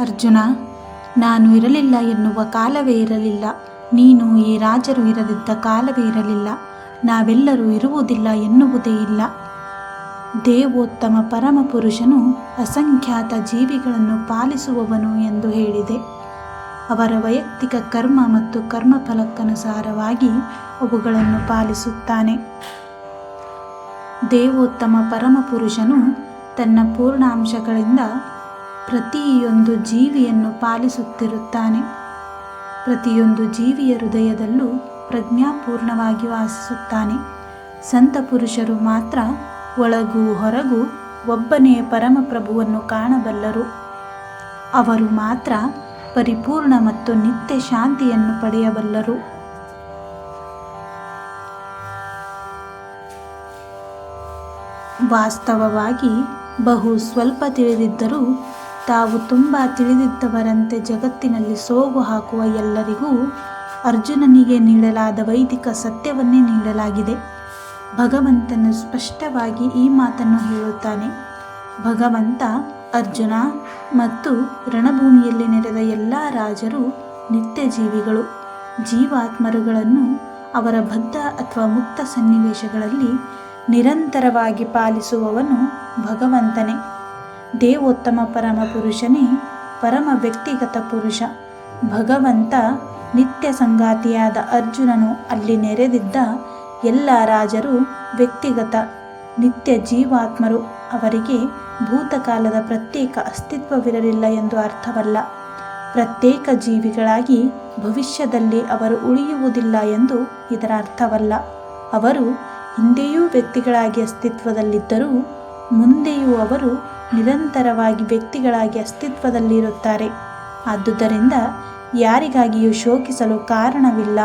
ಅರ್ಜುನ, ನಾನು ಇರಲಿಲ್ಲ ಎನ್ನುವ ಕಾಲವೇ ಇರಲಿಲ್ಲ. ನೀನು ಈ ರಾಜರು ಇರದಿದ್ದ ಕಾಲವೇ ಇರಲಿಲ್ಲ. ನಾವೆಲ್ಲರೂ ಇರುವುದಿಲ್ಲ ಎನ್ನುವುದೇ ಇಲ್ಲ. ದೇವೋತ್ತಮ ಪರಮಪುರುಷನು ಅಸಂಖ್ಯಾತ ಜೀವಿಗಳನ್ನು ಪಾಲಿಸುವವನು ಎಂದು ಹೇಳಿದೆ. ಅವರ ವೈಯಕ್ತಿಕ ಕರ್ಮ ಮತ್ತು ಕರ್ಮಫಲಕ್ಕನುಸಾರವಾಗಿ ಅವುಗಳನ್ನು ಪಾಲಿಸುತ್ತಾನೆ. ದೇವೋತ್ತಮ ಪರಮಪುರುಷನು ತನ್ನ ಪೂರ್ಣಾಂಶಗಳಿಂದ ಪ್ರತಿಯೊಂದು ಜೀವಿಯನ್ನು ಪಾಲಿಸುತ್ತಿರುತ್ತಾನೆ. ಪ್ರತಿಯೊಂದು ಜೀವಿಯ ಹೃದಯದಲ್ಲೂ ಪ್ರಜ್ಞಾಪೂರ್ಣವಾಗಿ ವಾಸಿಸುತ್ತಾನೆ. ಸಂತ ಪುರುಷರು ಮಾತ್ರ ಒಳಗೂ ಹೊರಗೂ ಒಬ್ಬನೇ ಪರಮಪ್ರಭುವನ್ನು ಕಾಣಬಲ್ಲರು. ಅವರು ಮಾತ್ರ ಪರಿಪೂರ್ಣ ಮತ್ತು ನಿತ್ಯ ಶಾಂತಿಯನ್ನು ಪಡೆಯಬಲ್ಲರು. ವಾಸ್ತವವಾಗಿ ಬಹು ಸ್ವಲ್ಪ ತಿಳಿದಿದ್ದರೂ ತಾವು ತುಂಬ ತಿಳಿದಿದ್ದವರಂತೆ ಜಗತ್ತಿನಲ್ಲಿ ಸೋಗು ಹಾಕುವ ಎಲ್ಲರಿಗೂ ಅರ್ಜುನನಿಗೆ ನೀಡಲಾದ ವೈದಿಕ ಸತ್ಯವನ್ನೇ ನೀಡಲಾಗಿದೆ. ಭಗವಂತನು ಸ್ಪಷ್ಟವಾಗಿ ಈ ಮಾತನ್ನು ಹೇಳುತ್ತಾನೆ. ಭಗವಂತ, ಅರ್ಜುನ ಮತ್ತು ರಣಭೂಮಿಯಲ್ಲಿ ನೆರೆದ ಎಲ್ಲ ರಾಜರು ನಿತ್ಯ ಜೀವಿಗಳು ಜೀವಾತ್ಮರುಗಳನ್ನು ಅವರ ಬದ್ಧ ಅಥವಾ ಮುಕ್ತ ಸನ್ನಿವೇಶಗಳಲ್ಲಿ ನಿರಂತರವಾಗಿ ಪಾಲಿಸುವವನು ಭಗವಂತನೇ. ದೇವೋತ್ತಮ ಪರಮ ಪುರುಷನೇ ಪರಮ ವ್ಯಕ್ತಿಗತ ಪುರುಷ. ಭಗವಂತ ನಿತ್ಯ ಸಂಗಾತಿಯಾದ ಅರ್ಜುನನು ಅಲ್ಲಿ ನೆರೆದಿದ್ದ ಎಲ್ಲ ರಾಜರು ವ್ಯಕ್ತಿಗತ, ನಿತ್ಯ ಜೀವಾತ್ಮರು. ಅವರಿಗೆ ಭೂತಕಾಲದ ಪ್ರತ್ಯೇಕ ಅಸ್ತಿತ್ವವಿರಲಿಲ್ಲ ಎಂದು ಅರ್ಥವಲ್ಲ. ಪ್ರತ್ಯೇಕ ಜೀವಿಗಳಾಗಿ ಭವಿಷ್ಯದಲ್ಲಿ ಅವರು ಉಳಿಯುವುದಿಲ್ಲ ಎಂದು ಇದರ ಅರ್ಥವಲ್ಲ. ಅವರು ಹಿಂದೆಯೂ ವ್ಯಕ್ತಿಗಳಾಗಿ ಅಸ್ತಿತ್ವದಲ್ಲಿದ್ದರೂ ಮುಂದೆಯೂ ಅವರು ನಿರಂತರವಾಗಿ ವ್ಯಕ್ತಿಗಳಾಗಿ ಅಸ್ತಿತ್ವದಲ್ಲಿರುತ್ತಾರೆ. ಆದುದರಿಂದ ಯಾರಿಗಾಗಿಯೂ ಶೋಕಿಸಲು ಕಾರಣವಿಲ್ಲ.